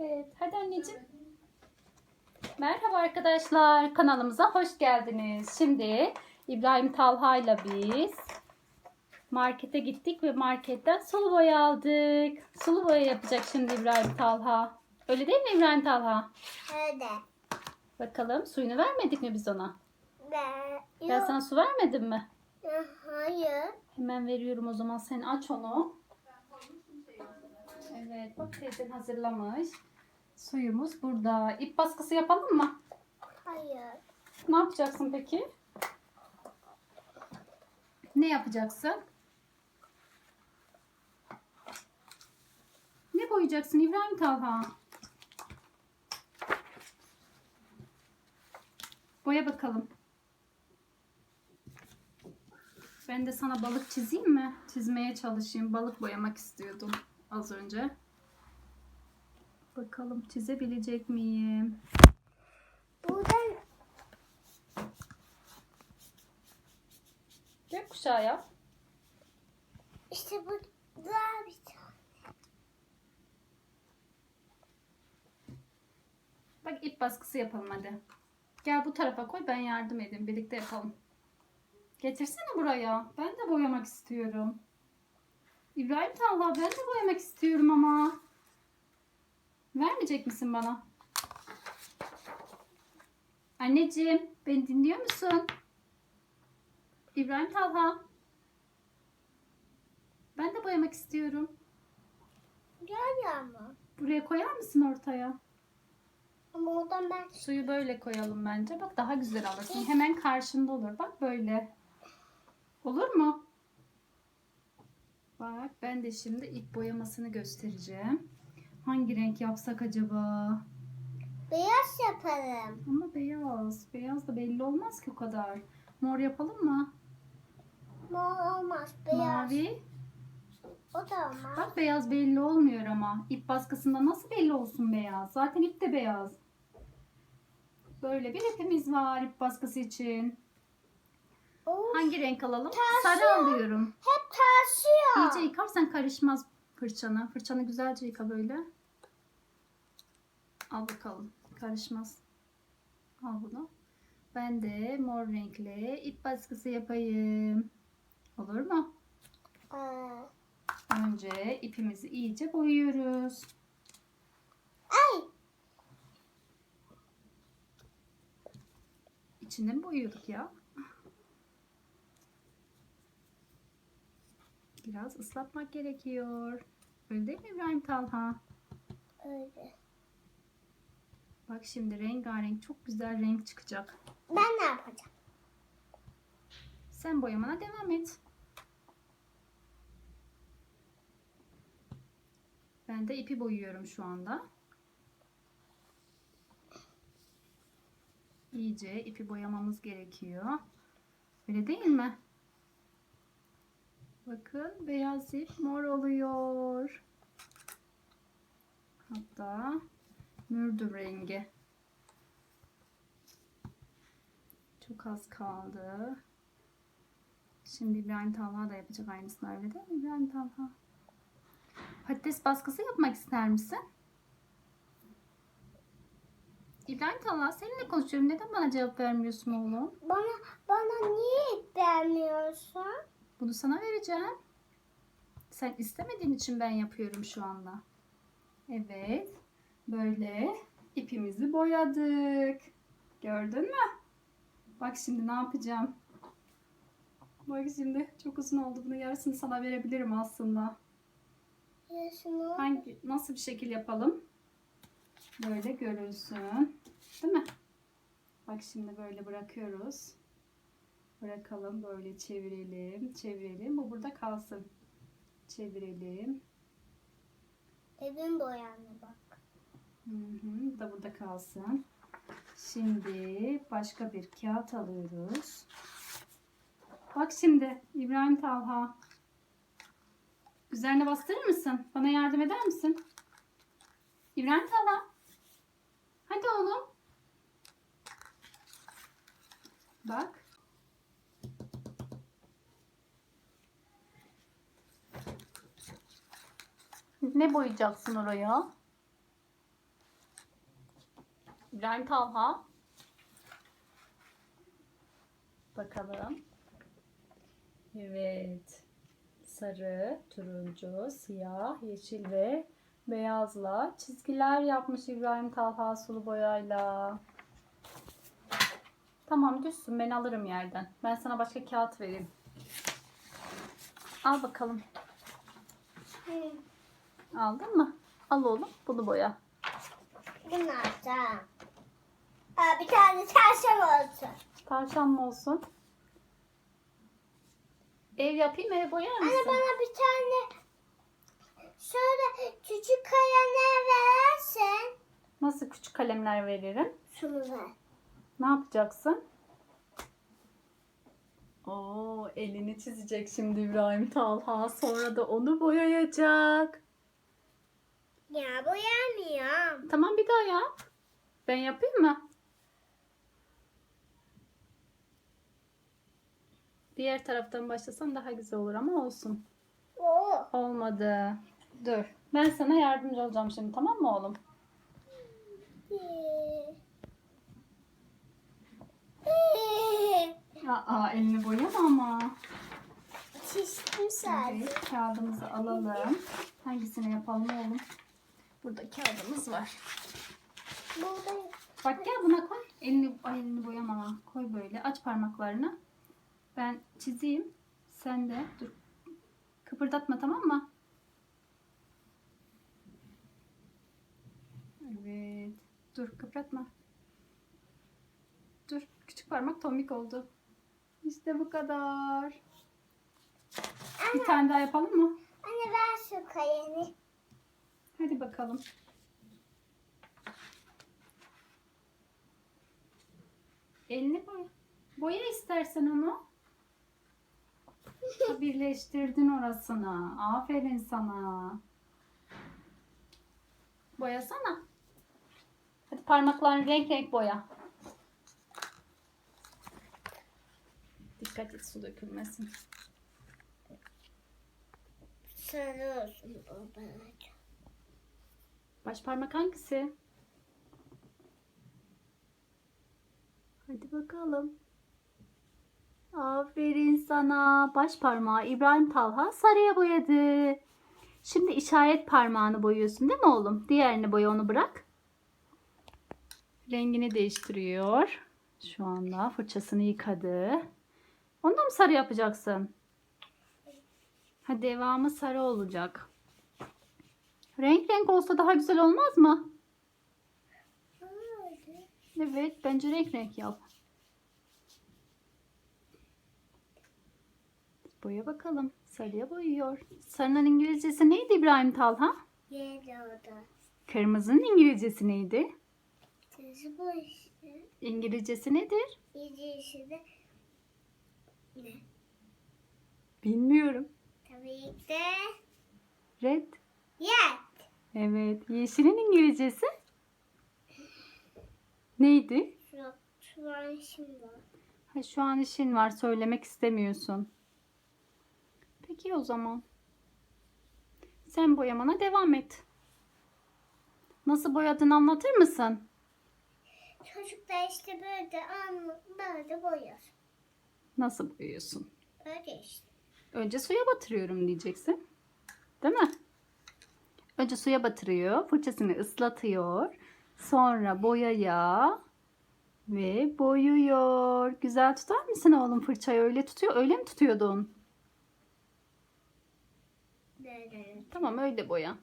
Evet. Hadi anneciğim. Merhaba arkadaşlar. Kanalımıza hoş geldiniz. Şimdi İbrahim Talha ile biz markete gittik ve marketten sulu boya aldık. Sulu boya yapacak şimdi İbrahim Talha. Öyle değil mi İbrahim Talha? Öyle. Bakalım suyunu vermedik mi biz ona? Ben, Ben sana su vermedim mi? Hayır. Hemen veriyorum o zaman. Sen aç onu. Evet bak teyzen hazırlamış. Suyumuz burada. İp baskısı yapalım mı? Hayır. Ne yapacaksın peki? Ne yapacaksın? Ne boyayacaksın İbrahim Talha? Boya bakalım. Ben de sana balık çizeyim mi? Çizmeye çalışayım. Balık boyamak istiyordum az önce. Bakalım çizebilecek miyim? Buradan Gökkuşağı yap. işte bu daha bir tane. Bak ip baskısı yapalım hadi. Gel bu tarafa koy ben yardım edeyim. Birlikte yapalım. Getirsene buraya. Ben de boyamak istiyorum. İbrahim Talha ben de boyamak istiyorum ama. Vermeyecek misin bana? Anneciğim beni dinliyor musun? İbrahim Talha. Ben de boyamak istiyorum. Gel ama. Buraya koyar mısın ortaya? Ama oradan ben Suyu böyle koyalım bence. Bak daha güzel alırsın. Hemen karşında olur. Bak böyle. Olur mu? Bak ben de şimdi ip boyamasını göstereceğim. Hangi renk yapsak acaba? beyaz yaparım. Ama beyaz. Beyaz da belli olmaz ki o kadar. Mor yapalım mı? Mor olmaz. Beyaz. Mavi. O da olmaz. Bak beyaz belli olmuyor ama. İp baskısında nasıl belli olsun beyaz? Zaten ip de beyaz. Böyle bir ipimiz var ip baskısı için. Of, Hangi renk alalım? Tersi. Sarı alıyorum. hep taşıyor. İyice yıkarsan karışmaz fırçanı. Fırçanı güzelce yıka böyle. Al bakalım. Karışmaz. Al bunu. Ben de mor renkli ip baskısı yapayım. Olur mu? Ee, Önce ipimizi iyice boyuyoruz. ay. İçinde mi boyuyorduk ya? Biraz ıslatmak gerekiyor. Öyle değil mi İbrahim Talha? Öyle. Bak şimdi rengarenk çok güzel renk çıkacak. Ben ne yapacağım? Sen boyamana devam et. Ben de ipi boyuyorum şu anda. İyice ipi boyamamız gerekiyor. Öyle değil mi? Bakın beyaz ip mor oluyor. Hatta mürdüm rengi. Çok az kaldı. Şimdi İbrahim Talha da yapacak aynısını öyle değil mi İbrahim Talha? Patates baskısı yapmak ister misin? İbrahim Talha seninle konuşuyorum. Neden bana cevap vermiyorsun oğlum? Bana bana niye vermiyorsun? Bunu sana vereceğim. Sen istemediğin için ben yapıyorum şu anda. Evet. Böyle ipimizi boyadık. Gördün mü? Bak şimdi ne yapacağım. Bak şimdi çok uzun oldu. Bunu yarısını sana verebilirim aslında. Yaşını. Hangi nasıl bir şekil yapalım? Böyle görünsün. Değil mi? Bak şimdi böyle bırakıyoruz. Bırakalım böyle çevirelim, çevirelim. Bu burada kalsın. Çevirelim. Evin boyandı bak. Hı hı, bu da burada kalsın. Şimdi başka bir kağıt alıyoruz. Bak şimdi İbrahim Talha. Üzerine bastırır mısın? Bana yardım eder misin? İbrahim Talha. Hadi oğlum. Bak. Ne boyayacaksın oraya? İbrahim Talha. Bakalım. Evet. Sarı, turuncu, siyah, yeşil ve beyazla çizgiler yapmış İbrahim Talha sulu boyayla. Tamam düşsün ben alırım yerden. Ben sana başka kağıt vereyim. Al bakalım. Hı. Aldın mı? Al oğlum bunu boya. Alacağım. Aa, bir tane tavşan olsun. Tavşan mı olsun? Ev yapayım ev boyar mısın? Anne bana bir tane şöyle küçük kalemler verersen. Nasıl küçük kalemler veririm? Şunu ver. Ne yapacaksın? Oo, elini çizecek şimdi İbrahim Talha. Sonra da onu boyayacak. Ya boyamıyorum. Tamam bir daha yap. Ben yapayım mı? Diğer taraftan başlasan daha güzel olur ama olsun. Oo. Olmadı. Dur. Ben sana yardımcı olacağım şimdi tamam mı oğlum? Aa, elini boyama ama. Çizdim sadece. Evet, kağıdımızı alalım. Hangisini yapalım oğlum? Burada kağıdımız var. Burada Bak gel buna koy. Elini, ay elini boyama. Koy böyle. Aç parmaklarını. Ben çizeyim. Sen de dur. Kıpırdatma tamam mı? Evet. Dur kıpırdatma. Dur. Küçük parmak tombik oldu. İşte bu kadar. Bir tane daha yapalım mı? Anne ver şu kalemi. Hadi bakalım. Elini boya. Boya istersen onu. Birleştirdin orasını. Aferin sana. Boyasana. Hadi parmaklarını renk renk boya. Dikkat et su dökülmesin. Sarı olsun o bana. Baş parmak hangisi? Hadi bakalım. Aferin sana. Baş parmağı İbrahim Talha sarıya boyadı. Şimdi işaret parmağını boyuyorsun değil mi oğlum? Diğerini boya onu bırak. Rengini değiştiriyor. Şu anda fırçasını yıkadı. Onu da mı sarı yapacaksın? Ha devamı sarı olacak. Renk renk olsa daha güzel olmaz mı? Evet, bence renk renk yap. Boya bakalım. Sarıya boyuyor. Sarının İngilizcesi neydi İbrahim Talha? Yedi oda. Kırmızının İngilizcesi neydi? İşte. İngilizcesi nedir? De ne? Bilmiyorum. Tabii ki de Red. yet. Evet. Yeşilin İngilizcesi neydi? Şu, şu an şimdi var. Ha, şu an işin var. Söylemek istemiyorsun. Peki o zaman. Sen boyamana devam et. Nasıl boyadığını anlatır mısın? Çocuklar işte böyle böyle boyar. Nasıl boyuyorsun? Öyle işte. Önce suya batırıyorum diyeceksin. Değil mi? Önce suya batırıyor. Fırçasını ıslatıyor. Sonra boyaya ve boyuyor. Güzel tutar mısın oğlum fırçayı? Öyle tutuyor. Öyle mi tutuyordun? Böyle. Tamam öyle boya.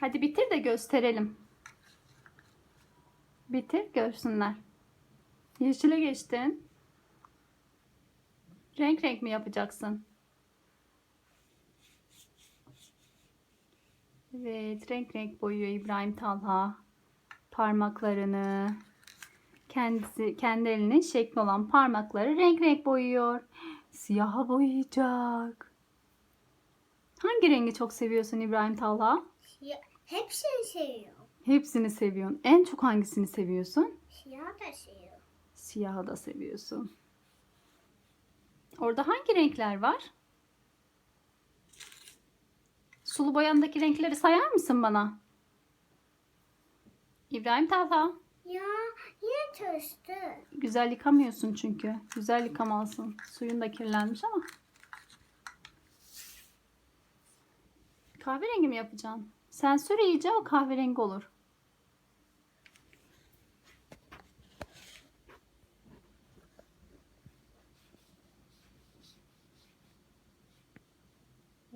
Hadi bitir de gösterelim. Bitir görsünler. Yeşile geçtin. Renk renk mi yapacaksın? Evet, renk renk boyuyor İbrahim Talha. Parmaklarını kendisi kendi elinin şekli olan parmakları renk renk boyuyor. Siyaha boyayacak. Hangi rengi çok seviyorsun İbrahim Talha? Ya, hepsini seviyorum. Hepsini seviyorsun. En çok hangisini seviyorsun? Siyah da seviyorum. Siyahı da seviyorsun. Orada hangi renkler var? Sulu boyandaki renkleri sayar mısın bana? İbrahim Talha. Ya yine çalıştı. Güzel yıkamıyorsun çünkü. Güzel yıkamalısın. Suyun da kirlenmiş ama. Kahverengi mi yapacaksın? Sen sür iyice o kahverengi olur.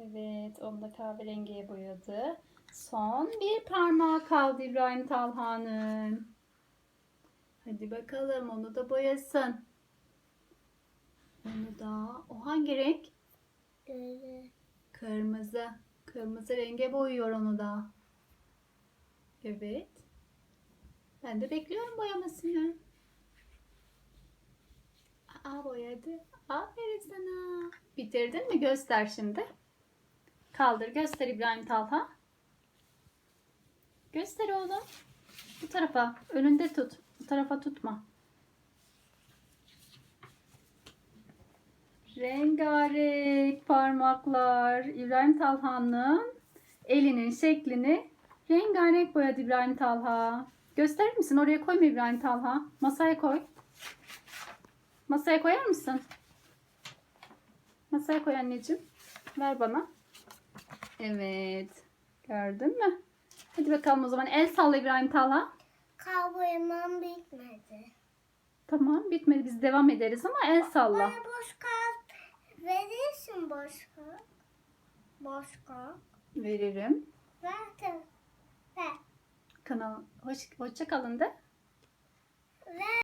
Evet, onu da kahverengiye boyadı. Son bir parmağı kaldı İbrahim Talha'nın. Hadi bakalım onu da boyasın. Onu da o hangi renk? Böyle. Kırmızı. Kırmızı renge boyuyor onu da. Evet. Ben de bekliyorum boyamasını. Aa boyadı. Aferin sana. Bitirdin mi? Göster şimdi. Kaldır göster İbrahim Talha. Göster oğlum. Bu tarafa. Önünde tut. Bu tarafa tutma. Rengarenk parmaklar. İbrahim Talha'nın elinin şeklini rengarenk boyadı İbrahim Talha. Gösterir misin? Oraya koyma İbrahim Talha. Masaya koy. Masaya koyar mısın? Masaya koy anneciğim. Ver bana. Evet. Gördün mü? Hadi bakalım o zaman el salla İbrahim Talha. Kavramam bitmedi. Tamam bitmedi biz devam ederiz ama el salla. Bana boş kağıt verirsin boş kağıt. Boş kağıt. Veririm. Ver. Ver. Kanal hoş, hoşça kalın de. Ver.